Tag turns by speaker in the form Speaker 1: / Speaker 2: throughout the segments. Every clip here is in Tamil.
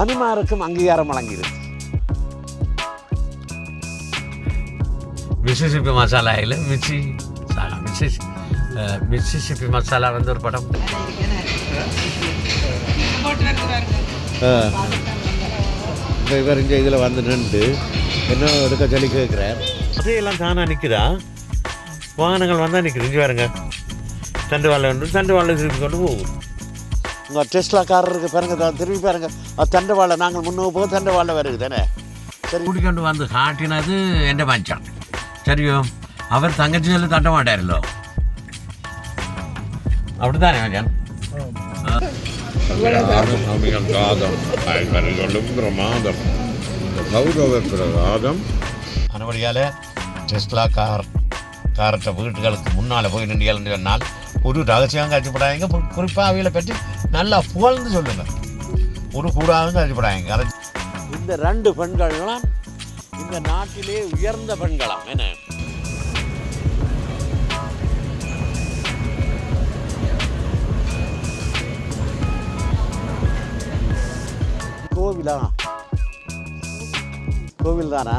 Speaker 1: அனுமாருக்கும் அங்கீகாரம் வழங்கியிருக்கு
Speaker 2: மிசிசிப்பி மசாலா இல்லை மிச்சி மிசிஸ் மிசிசிப்பி மசாலா வந்து ஒரு படம்.
Speaker 1: இப்போ இவர் இங்கே இதில் வந்து நின்று என்ன எடுக்க சொல்லி கேட்குறார்
Speaker 2: அதையெல்லாம் தானாக நிற்குதா வாகனங்கள் வந்தால் நிற்குது இங்கே பாருங்க. தண்டு வாழை ஒன்று தண்டு வாழை திருப்பி கொண்டு போகும்.
Speaker 1: உங்கள் டெஸ்லாக்காரருக்கு பாருங்க திரும்பி பாருங்க. தண்டவாளை நாங்கள் முன்னூறு போக தண்டவாளை வருது தானே? சரி.
Speaker 2: குடிக்கொண்டு வந்து காட்டினது എൻ്റെ മനുഷ്യൻ ശരിയോ அவர் തങ്കച്ചി ചെല്ലു തട്ട മാട്ടായിരുന്നല്ലോ അവിടെ
Speaker 3: തന്നെ ഞാൻ பிரமாதம். இந்த கௌரவ பிரகாதம்.
Speaker 2: டெஸ்லா கார் கார்ட்ட வீட்டுகளுக்கு முன்னால் போய் நின்று சொன்னால் ஒரு ரகசியம் காட்சிப்படாதீங்க குறிப்பாக அவைகளை பற்றி நல்லா புகழ்ந்து சொல்லுங்க. ஒரு கூடாதும் காட்சிப்படாதீங்க அதை
Speaker 1: இந்த ரெண்டு பெண்கள்லாம் இந்த நாட்டிலே உயர்ந்த பெண்களாம். என்ன? கோவிலா? கோவில் தானா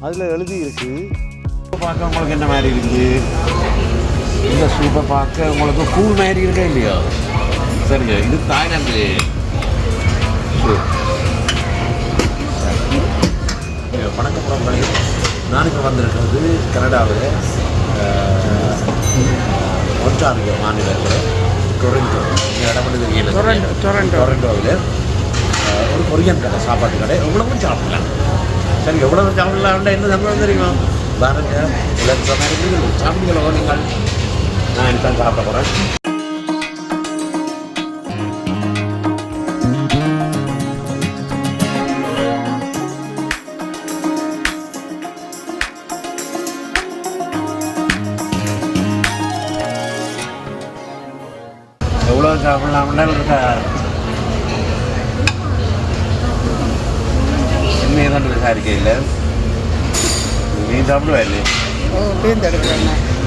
Speaker 1: அதில் எழுதி இருக்கு
Speaker 2: பார்க்க உங்களுக்கு என்ன மாதிரி இருக்குது இந்த சூப்பை பார்க்க உங்களுக்கு கூழ் மாதிரி இருக்கா இல்லையா? சரிங்க இது தாய்லாந்து. வணக்கம் நான் இப்போ வந்திருக்கிறது கனடாவில் ஒன்றாரியோ மாநிலத்தில் டொரண்டோ. இந்த இடம் வந்து தெரியல டொரண்டோ டொரண்டோவில் ஒரு கொரியன் கடை சாப்பாட்டு கடை. எவ்வளவும் சாப்பிடலாம். சரி எவ்வளவு சாப்பிடலாம்டா என்ன சம்பளம் தெரியுமா? பாருங்க உலக சமையல் சாப்பிடுங்களோ நீங்கள். நான் எனக்கு தான் சாப்பிட போகிறேன் எவ்வளோ சாப்பிடலாம்னா இருக்கா? என்ன ஏதாண்டு விசாரிக்கையில் நீ சாப்பிடுவா இல்லையே?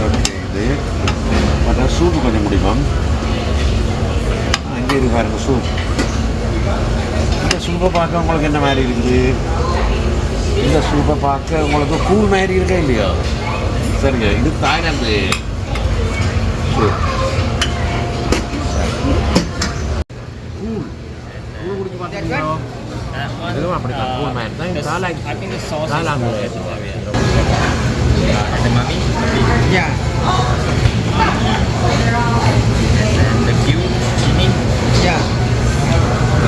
Speaker 2: ஓகே இது. மற்ற சூப்பு கொஞ்சம் முடியுமா அங்கே இருக்கு பாருங்கள் சூப். இந்த சூப்பை பார்க்க உங்களுக்கு என்ன மாதிரி இருக்குது? இந்த சூப்பை பார்க்க உங்களுக்கு கூழ் மாதிரி இருக்கா இல்லையா? சரிங்க இது தாய்லாந்து சூப். கூழ். கூழ் குடிச்சு கூழ் மாதிரி தான். Thailand Thailand.
Speaker 4: Yeah.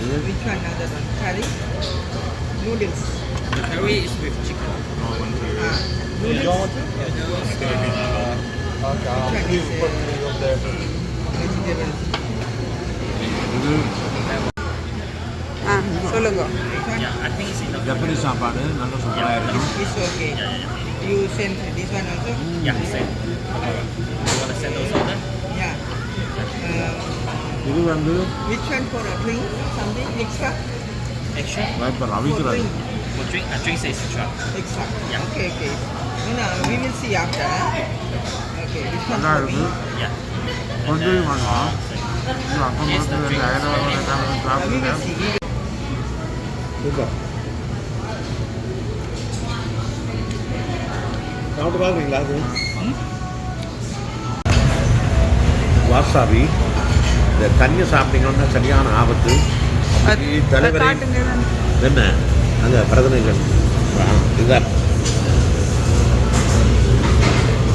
Speaker 4: Uh, this one? Yeah, the French one. Yeah.
Speaker 2: விலை இருக்குது
Speaker 4: Which one? Another one? Curry? Noodles. The curry is with chicken. Ah, noodles. Noodles. Uh, which one is uh, vegetable?
Speaker 2: இது
Speaker 5: ஆ சொல்லுங்க
Speaker 4: Yeah, I think it's enough.
Speaker 2: ஜப்பனி சாப்பாடு நல்ல சூப்பராக இருக்கும்
Speaker 4: It's okay. You send this one also? Yeah, send.
Speaker 2: இது வந்து
Speaker 4: which one for a drink? Something extra? Extra?
Speaker 2: இப்போ
Speaker 4: For
Speaker 2: ரவிக்கிறது
Speaker 4: drink. For drink, a drink is extra. Extra. Yeah. Okay, okay. No, no, we will see after. Okay, this one
Speaker 2: நல்லா
Speaker 4: for me.
Speaker 2: இருக்குது
Speaker 4: Yeah.
Speaker 2: கொஞ்சம் வேணாம் இது அக்கம்
Speaker 4: Yes, the
Speaker 2: பக்கத்தில்
Speaker 4: drink.
Speaker 2: ஐநூறு
Speaker 4: Uh, we
Speaker 2: சாப்பிடுங்க
Speaker 4: will see. We will
Speaker 2: super சாப்பிட்டு பார்க்குறீங்களா அது வாசாபி இந்த தண்ணி சாப்பிட்டீங்கன்னா சரியான ஆபத்து. தலைவரை என்ன? அங்கே பிரதமர்கள். இதுதான்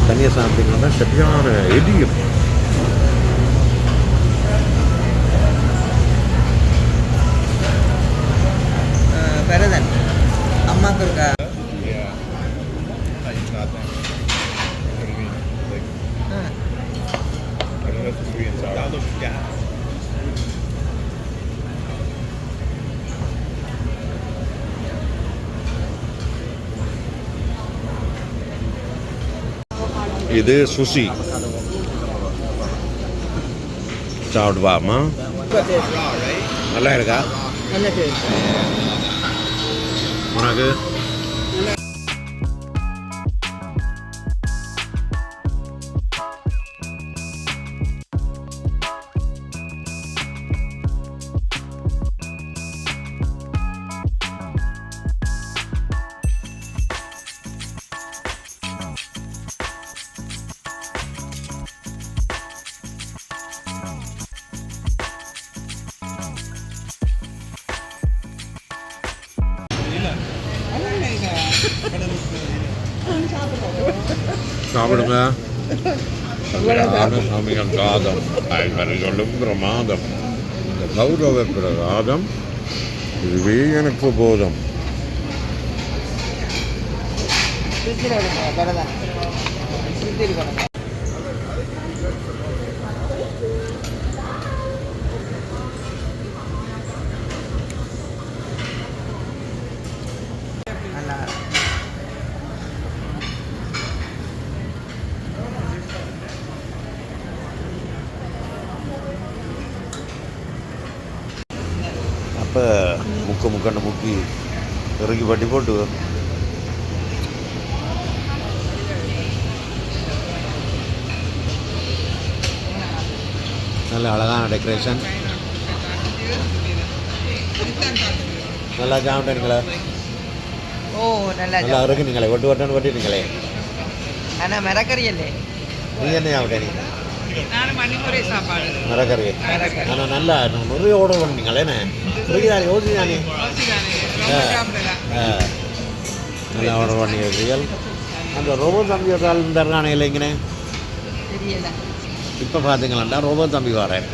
Speaker 2: தண்ணியை சாப்பிட்டீங்கன்னா சரியான எரியும்
Speaker 3: இது சுஷி சாப்பிடுவாமா நல்லா இருக்கா உனக்கு காய்கறிகளும் பிரமாதம் இந்த கௌரவ பிரகாதம் இதுவே எனக்கு
Speaker 2: இறக்கி பட்டி போட்டு நல்ல அழகான டெக்கரேஷன் நல்லா சாப்பிட்டீங்களா
Speaker 6: ஓ நல்லா
Speaker 2: நல்லா இருக்கு நீங்களே. ஒட்டு ஒட்டன்னு ஒட்டினீங்களே
Speaker 6: ஆனால் மரக்கறி இல்லை
Speaker 2: நீ என்ன சாப்பிட்டே நீ?
Speaker 6: நானும் மணிமுறை சாப்பாடு.
Speaker 2: மரக்கறி. ஆனால் நல்லா நிறைய ஆர்டர் பண்ணீங்களேண்ணே புரியுதானே யோசிச்சானே ஆ. நல்லா ஆர்டர் பண்ணியிருக்கீர்கள் அந்த ரோபோ தம்பி ஒரு இருந்தாருக்கானே இல்லைங்கண்ணே
Speaker 6: தெரியல.
Speaker 2: இப்போ பார்த்தீங்களாண்டா ரோபோ தம்பி வரேன்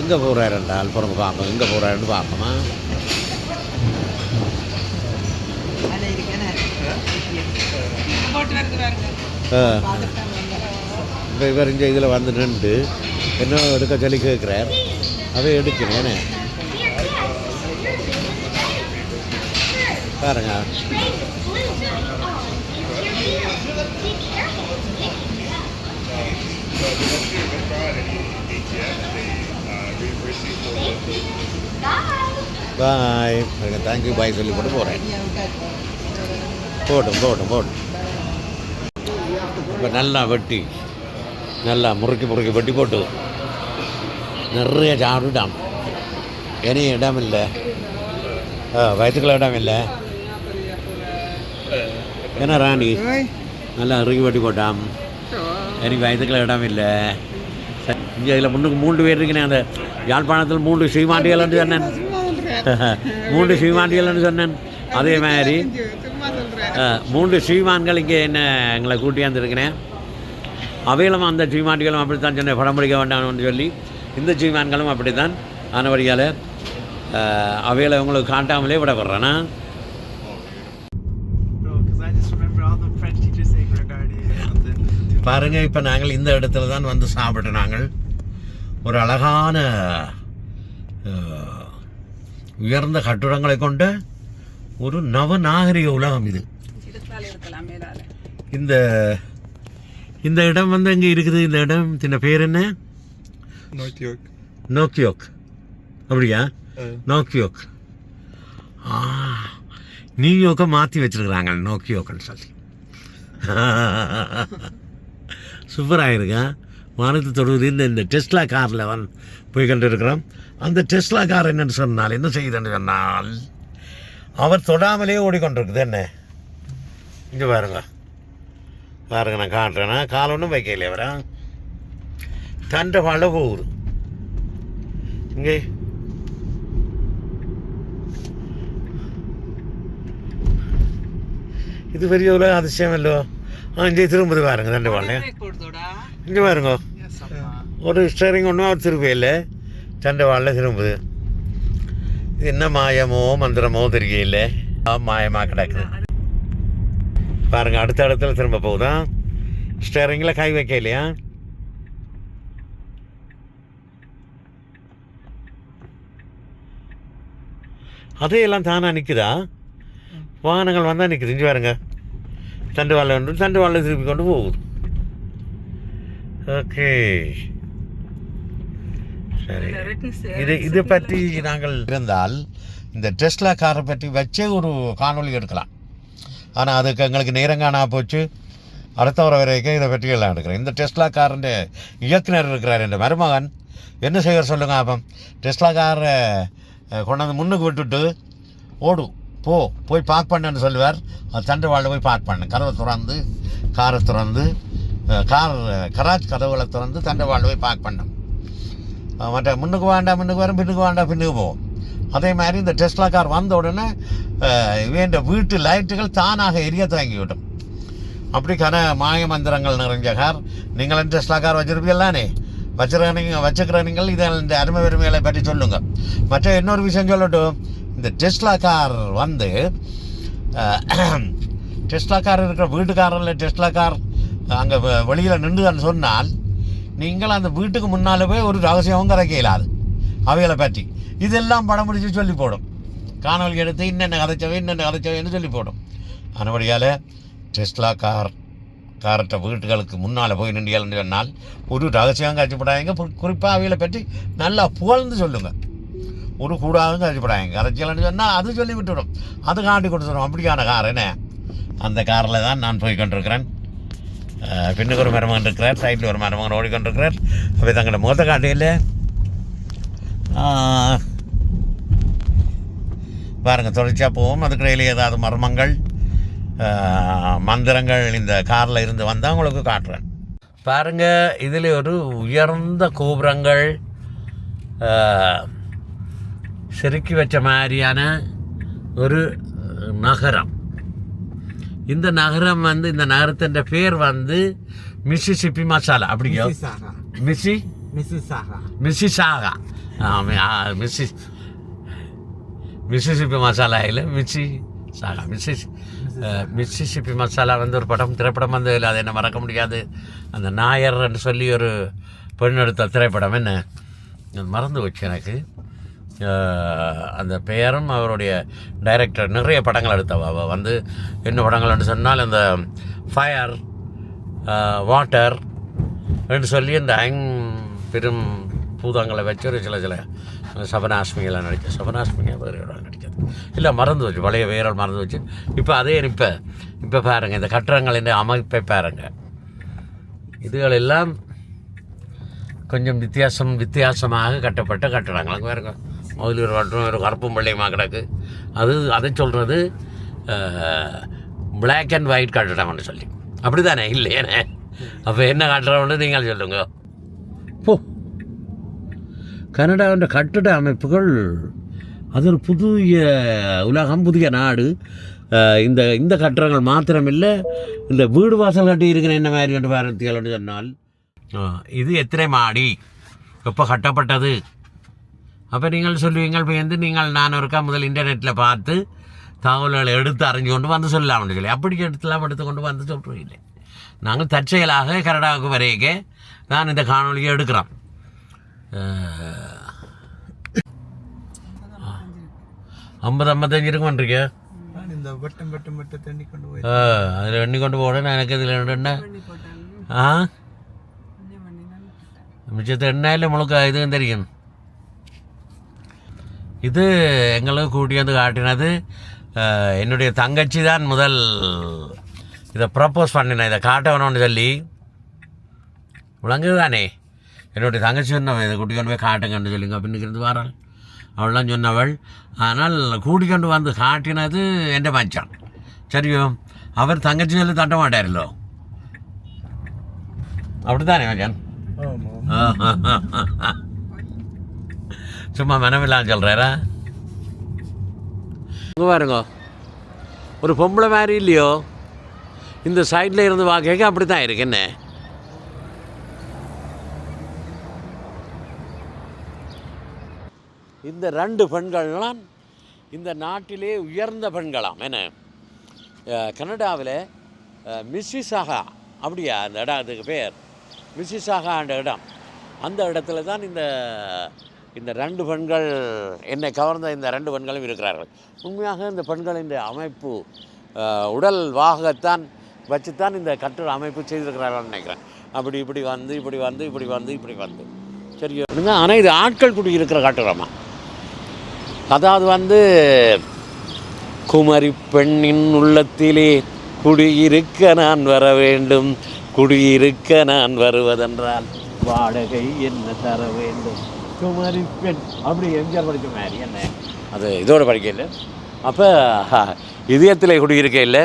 Speaker 2: எங்கே போகிறாருண்டா அப்புறம் பார்ப்போம் எங்கே போகிறாருன்னு பார்ப்போமா இப்போ இவர் இங்கே இதில் வந்து நின்று என்ன எடுக்க சொல்லி கேட்குறார். அதை எடுக்கிறேனே. பாருங்க. பாய் பாருங்க தேங்க்யூ பாய் சொல்லி போட்டு போகிறேன் போட்டும் போட்டும் போட்டும். இப்போ நல்லா வெட்டி நல்லா முறுக்கி முறுக்கி வெட்டி போட்டு. நிறைய சாப்பிட்டுட்டான் இனி இடம் இல்லை. ஆ வயிற்றுக்குள்ள இடம் இல்லை. என்ன ராணி? நல்லா இறுக்கி வெட்டி போட்டான் எனக்கு வயதுக்குள்ள இடம் இல்லை இங்கே இதில் முன்னுக்கு மூன்று பேர் இருக்கேன் அந்த யாழ்ப்பாணத்தில் மூன்று ஸ்ரீமாண்டிகள்னு சொன்னேன். மூன்று ஸ்ரீமாண்டிகள்னு சொன்னேன். அதே மாதிரி மூன்று ஸ்ரீமான்கள் இங்கே என்ன எங்களை கூட்டியாந்துருக்கிறேன் அவைகளும் அந்த ஸ்ரீமான்களும் அப்படித்தான் சொன்னேன் படம் பிடிக்க வேண்டாம்னு சொல்லி. இந்த ஸ்ரீமான்களும் அப்படித்தான். ஆனபடியால் அவைகளை உங்களுக்கு காட்டாமலே விட வர்றேன்னா
Speaker 4: something.
Speaker 2: பாருங்க இப்போ நாங்கள் இந்த இடத்துல தான் வந்து சாப்பிட்டு நாங்கள் ஒரு அழகான உயர்ந்த கட்டுடங்களை கொண்ட ஒரு நவநாகரிக உலகம் இது. இந்த இந்த இடம் வந்து எங்கே இருக்குது? இந்த இடம் சின்ன பேர் என்ன. நோக்கியோக் அப்படியா? நோக்கியோக் ஆ நியூயோக்கை மாற்றி வச்சிருக்கிறாங்க நோக்கியோக்குன்னு சொல்லி. சூப்பராக இருக்கா வானத்து தொடுவது இந்த இந்த டெஸ்லா காரில் வந் போய் கொண்டு இருக்கிறோம் அந்த டெஸ்லா கார் என்னென்னு சொன்னால் என்ன செய்யுதுன்னு சொன்னால் அவர் தொடாமலே ஓடிக்கொண்டிருக்குது. என்ன? இங்கே பாருங்க. பாருங்க நான் காட்டுறேன்னா கால் ஒன்றும் வைக்கல அவரா. தண்டை வாழ போகுது இங்கே. இது பெரிய உலக அதிசயமல்லோ ஆ இங்கே திரும்புது பாருங்க தண்டை
Speaker 6: கொடுத்தோடா
Speaker 2: இங்கே பாருங்க ஒரு ஸ்டேரிங் ஒன்றும் அவர் திருப்பையில் தண்டை வாழ திரும்புது இது என்ன மாயமோ மந்திரமோ தெரியல மாயமாக கிடக்குது பாருங்க அடுத்த இடத்துல திரும்ப போகுதா ஸ்டேரிங்கில் கை வைக்க இல்லையா அதையெல்லாம் தானாக நிற்குதா வாகனங்கள் வந்தால் நிற்குது இங்கே பாருங்க தண்டு வாழை ஒன்று தண்டு வாழை திருப்பி கொண்டு போகுது. ஓகே. சரி. இது இது பற்றி நாங்கள் இருந்தால் இந்த டெஸ்லா காரை பற்றி வச்சே ஒரு காணொளி எடுக்கலாம். ஆனால் அதுக்கு எங்களுக்கு நேரம் காணா போச்சு. அடுத்த வர வரைக்கும் இதை பற்றி எல்லாம் எடுக்கிறேன். இந்த டெஸ்லா காரன் இயக்குனர் இருக்கிறார் என்ற மருமகன். என்ன செய்வார் சொல்லுங்க அப்போ டெஸ்லா காரை கொண்டாந்து முன்னுக்கு விட்டுட்டு ஓடு. போ போய் பார்க் பண்ணுன்னு சொல்லுவார். அது போய் பார்க் பண்ணு. கதவை திறந்து காரை திறந்து கார் கராஜ் கதவுகளை திறந்து தண்டை போய் பார்க் பண்ணும் மற்ற முன்னுக்கு வேண்டாம் முன்னுக்கு வரும் பின்னுக்கு வேண்டாம் பின்னுக்கு போகும் அதே மாதிரி இந்த டெஸ்லா கார் வந்த உடனே வேண்ட வீட்டு லைட்டுகள் தானாக எரிய தொடங்கிவிடும் அப்படி கன மாய மந்திரங்கள் நிறைஞ்ச கார். நீங்கள் டெஸ்லா கார் வச்சுருப்பீங்களானே வச்சுருக்க நீங்கள் வச்சுக்கிற நீங்கள் இதில் இந்த அருமை பெருமைகளை பற்றி சொல்லுங்கள் மற்ற இன்னொரு விஷயம் சொல்லட்டும். இந்த டெஸ்லா கார் வந்து அஹ், டெஸ்லா கார் இருக்கிற வீட்டுக்காரில் டெஸ்லா கார் அங்கே வெளியில் நின்றுன்னு சொன்னால் நீங்கள் அந்த வீட்டுக்கு முன்னால் போய் ஒரு ரகசியமும் கதைக்க இயலாது அவைகளை பற்றி. இதெல்லாம் படம் பிடிச்சி சொல்லி போடும். காணொலி எடுத்து இன்னென்ன கதைச்சவை இன்னென்ன கதைச்சவைன்னு சொல்லி போடும். அதன்படியால் டெஸ்லா கார் காரற்ற வீட்டுகளுக்கு முன்னால் போய் நின்றீங்கன்னு சொன்னால் ஒரு ரகசியம் காட்சிப்படாதீங்க. குறிப்பாக அவைகளை பற்றி நல்லா புகழ்ந்து சொல்லுங்கள் ஒரு கூடாதும் காட்சிப்படாதீங்க கதைச்சலன்னு சொன்னால் அது சொல்லி விட்டுவிடும் அது காட்டி கொடுத்துடும் அப்படியான கார் என்ன? அந்த காரில் தான் நான் போய் கொண்டிருக்கிறேன். பின்னுக்கு ஒரு மருமகன் இருக்கிறார். சைட்டில் ஒரு மருமகன் ஓடிக்கொண்டிருக்கிறார். அப்போ தங்களோட முகத்தை காட்டியில் பாருங்கள் தொடர்ச்சியாக போவோம். அதுக்கிடையில் ஏதாவது மர்மங்கள் மந்திரங்கள் இந்த காரில் இருந்து வந்தால் உங்களுக்கு காட்டுறேன். பாருங்கள் இதில் ஒரு உயர்ந்த கோபுரங்கள் செருக்கி வச்ச மாதிரியான ஒரு நகரம். இந்த நகரம் வந்து இந்த நகரத்தின் பேர் வந்து மிசிசிப்பி மசாலா. அப்படியோ
Speaker 4: Mississauga.
Speaker 2: Missi
Speaker 4: Mississauga.
Speaker 2: Mississauga Missi Mississippi Masala இல்லை மிஸ்ஸி சாகா மிஸ்ஸிஸ் மிஸ்ஸிசிப்பி மசாலா வந்து ஒரு படம் திரைப்படம் வந்து இல்லை அதை என்ன மறக்க முடியாது. அந்த நாயர்ன்னு சொல்லி ஒரு பெண் எடுத்த திரைப்படம் என்ன? மறந்து வச்சு எனக்கு. அந்த பெயரும் அவருடைய டைரக்டர் நிறைய படங்கள் எடுத்தவ வந்து என்ன படங்கள்னு சொன்னால் அந்த ஃபயர் வாட்டர் என்று சொல்லி இந்த ஐங் பெரும் பூதங்களை வச்சு ஒரு சில சில சபனாஷ்மியெல்லாம் நடித்த சபனாஷ்மியாக வேறு இடம் நடித்தது இல்லை மறந்து வச்சு பழைய வேரல் மறந்து வச்சு இப்போ அதே இப்போ இப்போ பாருங்கள் இந்த கட்டடங்களின் அமைப்பை பாருங்கள் இதுகளெல்லாம் கொஞ்சம் வித்தியாசம் வித்தியாசமாக கட்டப்பட்ட கட்டடங்கள். அங்கே பாருங்க மற்றும் ஒரு வட்டம் ஒரு கருப்பும் பிள்ளையுமா கிடக்கு. அது அதை சொல்கிறது பிளாக் அண்ட் ஒயிட் கட்டடம்னு சொல்லி. அப்படி தானே இல்லையானே? அப்போ என்ன கட்டடம்னு நீங்கள் சொல்லுங்க. போ. கனடாவின் கட்டட அமைப்புகள் அது ஒரு புதிய உலகம் புதிய நாடு. இந்த இந்த கட்டடங்கள் மாத்திரமில்லை இந்த வீடு வாசல் கட்டி இருக்கிற என்ன மாதிரி என்று பாரதியால் சொன்னால் இது எத்தனை மாடி? எப்போ கட்டப்பட்டது? அப்போ நீங்கள் சொல்லுவீங்கள் இப்போ வந்து நீங்கள் நான் ஒருக்கா முதல் இன்டர்நெட்டில் பார்த்து தகவல்களை எடுத்து அறிஞ்சு கொண்டு வந்து சொல்லலாம்னு சொல்லி அப்படி எடுத்துலாம் எடுத்து கொண்டு வந்து சொல்கிறோம் இல்லை நாங்கள் தற்செயலாக கனடாவுக்கு வரைக்க நான் இந்த காணொலியை எடுக்கிறோம் ஐம்பது ஐம்பத்தஞ்சு இருக்கும் பண்ணுறீங்க
Speaker 4: நான் இந்த வட்டம் வட்டம் வட்டம் தண்ணி கொண்டு போய்
Speaker 2: அதில் எண்ணி கொண்டு போகிறேன் எனக்கு இதில் என்ன ஆ மிச்சத்தை எண்ணெயில் முழுக்க இதுவும் தெரியும் இது எங்களுக்கு கூட்டி வந்து காட்டினது என்னுடைய தங்கச்சி தான் முதல் இதை ப்ரப்போஸ் பண்ணினேன் இதை காட்ட வேணும்னு சொல்லி. விளங்குது தானே? என்னுடைய தங்கச்சி சொன்னவன் இதை கூட்டி கொண்டு போய் காட்டுங்கன்னு சொல்லிங்க அப்படின்னு இருந்து வாராள். அவள்லாம் சொன்னவள். ஆனால் கூட்டி கொண்டு வந்து காட்டினது எந்த மச்சான்? சரியோ அவர் தங்கச்சி சொல்லி தட்ட மாட்டாரല്ലോ அப்படித்தானே மச்சான்? ஆ. சும்மா மனமில்லாம் சொல்கிறாரா இங்கே பாருங்க. ஒரு பொம்பளை மாதிரி இல்லையோ? இந்த சைடில் இருந்து பார்க்க அப்படி தான் இருக்கு என்ன? இந்த ரெண்டு பெண்கள்லாம் இந்த நாட்டிலே உயர்ந்த பெண்களாம் என்ன? கனடாவில் மிஸ்ஸிசாகா அப்படியா அந்த இடம் அதுக்கு பேர்? மிஸ்ஸிசாகான்ற இடம். அந்த இடத்துல தான் இந்த இந்த ரெண்டு பெண்கள் என்னை கவர்ந்த இந்த ரெண்டு பெண்களும் இருக்கிறார்கள். உண்மையாக இந்த பெண்களின் அமைப்பு உடல் வாகத்தான் வச்சுத்தான் இந்த கட்டுரை அமைப்பு செய்திருக்கிறார்கள்னு நினைக்கிறேன். அப்படி இப்படி வந்து இப்படி வந்து இப்படி வந்து இப்படி வந்து. சரி ஆனால் இது ஆட்கள் குடி இருக்கிற கட்டுரமா அதாவது வந்து குமரி பெண்ணின் உள்ளத்திலே குடியிருக்க நான் வர வேண்டும். குடியிருக்க நான் வருவதென்றால் வாடகை என்ன தர வேண்டும்? குமரி பெண் அப்படி எம்ஜிஆர் படித்த மாதிரி என்ன? அது இதோட படிக்கல அப்போ இதயத்தில் குடியிருக்க இல்லை.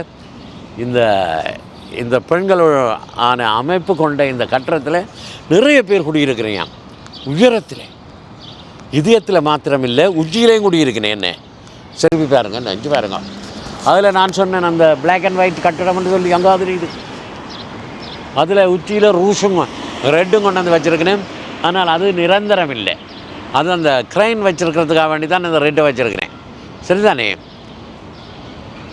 Speaker 2: இந்த இந்த பெண்கள் ஆன அமைப்பு கொண்ட இந்த கட்டடத்தில் நிறைய பேர் குடியிருக்கிறேன் உயரத்தில். இதயத்தில் மாத்திரமில்லை உச்சியிலையும் குடியிருக்கிறேன். என்ன? செருப்பி பாருங்க நெஞ்சு பாருங்க. அதில் நான் சொன்னேன் அந்த பிளாக் அண்ட் ஒயிட் கட்டடம்னு சொல்லி எங்காவது இது. அதில் உச்சியில் ரூஷும் ரெட்டும் கொண்டு வந்து வச்சுருக்கிறேன். ஆனால் அது நிரந்தரம் இல்லை அது அந்த க்ரைன் வச்சுருக்கிறதுக்காக வேண்டி தான் இந்த ரெட்டை வச்சுருக்கிறேன். சரிதானே?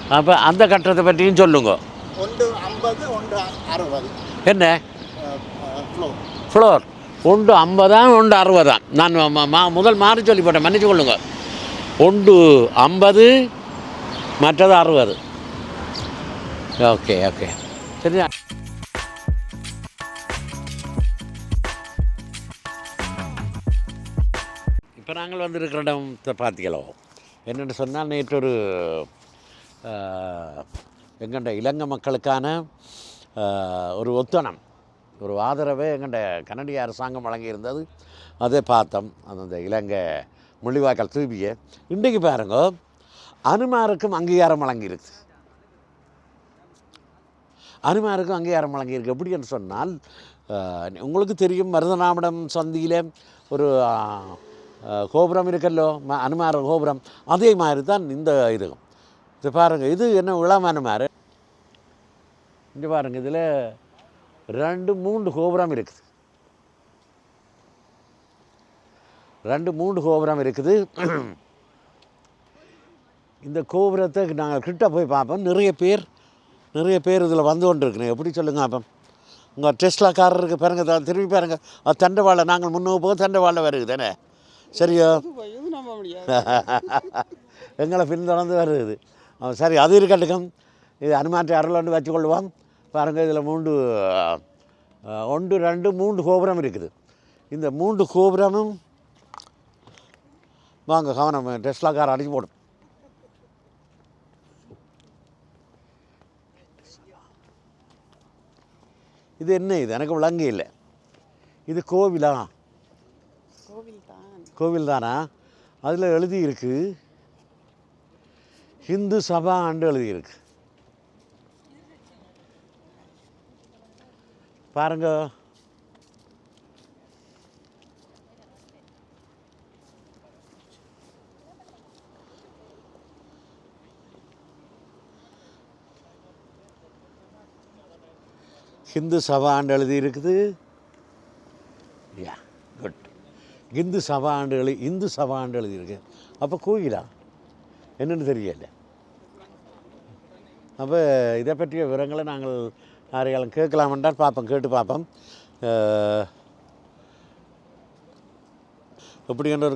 Speaker 2: அப்போ அந்த கட்டடத்தை பற்றியும் சொல்லுங்க.
Speaker 7: ஒன்று ஐம்பது ஒன்று அறுபது.
Speaker 2: என்ன?
Speaker 7: ஃப்ளோ
Speaker 2: ஃப்ளோர் ஒன்று ஐம்பதாம் ஒன்று அறுபதாம். நான் ம- மா- முதல் மாறி சொல்லி போட்டேன். மன்னிச்சு கொள்ளுங்க. ஒன்று ஐம்பது மற்றது அறுபது. Okay okay. சரியா நாங்கள் வந்திருக்கிற இடம் பார்த்தீங்களோ என்னென்னு சொன்னால் நேற்று ஒரு எங்கண்ட இலங்கை மக்களுக்கான ஒரு ஒத்தனம் ஒரு ஆதரவை எங்கண்ட கனடிய அரசாங்கம் வழங்கியிருந்தது. அதை பார்த்தோம். அந்த இலங்கை முள்ளிவாய்க்கால் தூபியை இன்றைக்கு பாருங்க அனுமாருக்கும் அங்கீகாரம் வழங்கியிருக்கு. அனுமாருக்கும் அங்கீகாரம் வழங்கியிருக்கு. எப்படின்னு சொன்னால் உங்களுக்கு தெரியும் மருதநாமடம் சந்தியில் ஒரு கோபுரம் இருக்கல்லோ? ம- அனுமார கோபுரம். அதே மாதிரி தான் இந்த இது இது பாருங்கள் இது என்ன இளமான மாதிரி இங்கே பாருங்கள் இதில் ரெண்டு மூன்று கோபுரம் இருக்குது. ரெண்டு மூன்று கோபுரம் இருக்குது. இந்த கோபுரத்தை நாங்கள் கிட்ட போய் பார்ப்போம். நிறைய பேர் நிறைய பேர் இதில் வந்து கொண்டு இருக்கணும் எப்படி சொல்லுங்க அப்போ? உங்கள் டெஸ்லாக்காரருக்கு பாருங்க திரும்பி பாருங்கள் அது தண்டவாளை நாங்கள் முன்னோக்கு போக தண்டவாளை வருது தானே? சரியா? எங்களை பின்தொடர்ந்து வருது. சரி அது இருக்கட்டுக்கும் இது அனுமாற்றி அருளோண்டு வச்சுக்கொள்வோம். பாருங்கள் இதில் மூன்று ஒன்று ரெண்டு மூன்று கோபுரம் இருக்குது. இந்த மூன்று கோபுரமும் வாங்க கவனம் டெஸ்லா கார் அடிச்சு போடும். இது என்ன இது? எனக்கு விளங்க இல்லை. இது கோவிலா?
Speaker 4: கோவில் தானா
Speaker 2: அதில் எழுதியிருக்கு ஹிந்து சபா ஆண்டு எழுதியிருக்கு. பாருங்க. ஹிந்து சபா ஆண்டு எழுதியிருக்குது. யா. இந்து சபா இந்து சபா இருக்குது அப்போ கோயிலா என்னென்னு தெரியல. அப்போ இதை பற்றிய விவரங்களை நாங்கள் யாரையாலும் கேட்கலாமென்றால் பார்ப்போம் கேட்டு பார்ப்போம். அஹ்,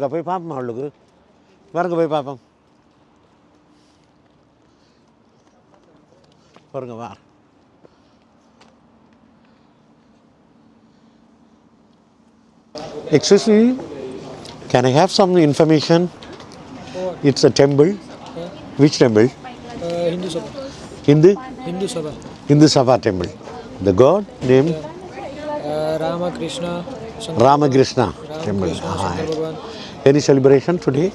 Speaker 2: போய் பார்ப்போம் அவளுக்கு பாருங்க போய் பார்ப்போம். பாருங்க வா. Excuse Can I have some information? It's a temple. Which temple?
Speaker 5: Uh, Hindu Sabha.
Speaker 2: Hindu?
Speaker 5: Hindu Sabha.
Speaker 2: Hindu Sabha temple. The god name?
Speaker 5: Uh,
Speaker 2: Ramakrishna.
Speaker 5: Ramakrishna
Speaker 2: temple. Any celebration today?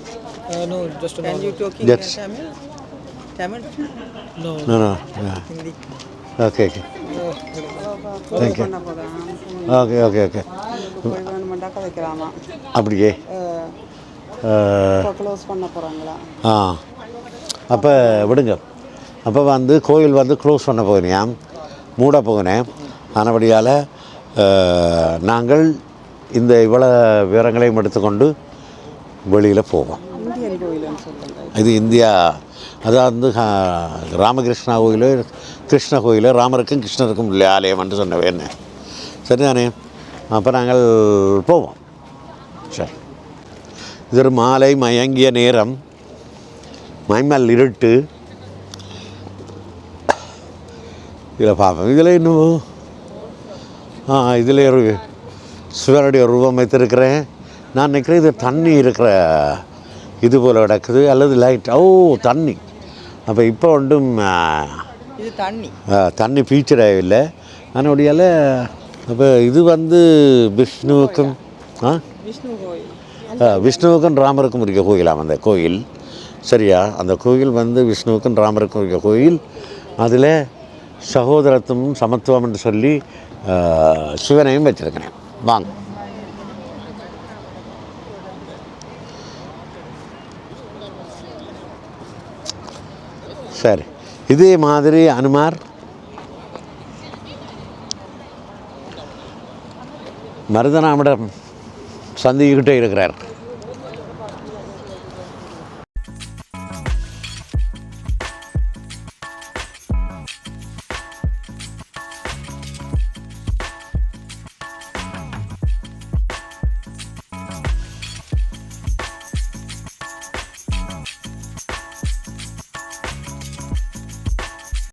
Speaker 5: Uh, no, just a
Speaker 4: Can you talking
Speaker 2: That's...
Speaker 4: Tamil? Tamil?
Speaker 5: No.
Speaker 2: No, no. Yeah.
Speaker 4: Hindi.
Speaker 2: Okay, okay. Uh, oh,
Speaker 4: oh, oh.
Speaker 2: Thank you. Okay, okay,
Speaker 4: okay. வேணுமெண்டா கதைக்கலாமா?
Speaker 2: அப்படியே.
Speaker 4: க்ளோஸ் பண்ண போகிறாங்களா
Speaker 2: ஆ. அப்போ விடுங்க. அப்போ வந்து கோயில் வந்து க்ளோஸ் பண்ண போகிறேன் மூட போகிறேன் ஆனபடியால் நாங்கள் இந்த இவ்வளோ விவரங்களையும் எடுத்துக்கொண்டு வெளியில் போவோம். இது இந்தியா அதாவது ராமகிருஷ்ணா கோயில் கிருஷ்ண கோயில் ராமருக்கும் கிருஷ்ணருக்கும் உள்ள ஆலயம் என்று சொன்னவே என்ன சரிதானே? அப்போ நாங்கள் போவோம். சரி. இது ஒரு மாலை மயங்கிய நேரம் மைமல் இருட்டு. இதில் பார்ப்போம். இதில் இன்னும் ஆ இதில் ஒரு சிவனுடைய ரூபம் வைத்திருக்கிறேன். நான் நினைக்கிறேன் இது தண்ணி இருக்கிற இது போல் கிடக்குது அல்லது லைட். ஓ தண்ணி. அப்போ இப்போ ஒன்றும்
Speaker 6: இது தண்ணி.
Speaker 2: தண்ணி பீச்சடாகவில்லை அதனுடையால் அப்போ இது வந்து விஷ்ணுவுக்கும் ஆ? விஷ்ணுவுக்கும் ராமருக்கும் இருக்க கோயிலாம் அந்த கோயில். சரியா? அந்த கோயில் வந்து விஷ்ணுவுக்கும் ராமருக்கும் இருக்க கோயில். அதில் சகோதரத்துவம் சமத்துவம் என்று சொல்லி சிவனையும் வச்சிருக்கிறேன். வாங்க. சரி. இதே மாதிரி அனுமார் மருதனாமிடம் சந்திக்கிட்டே இருக்கிறார்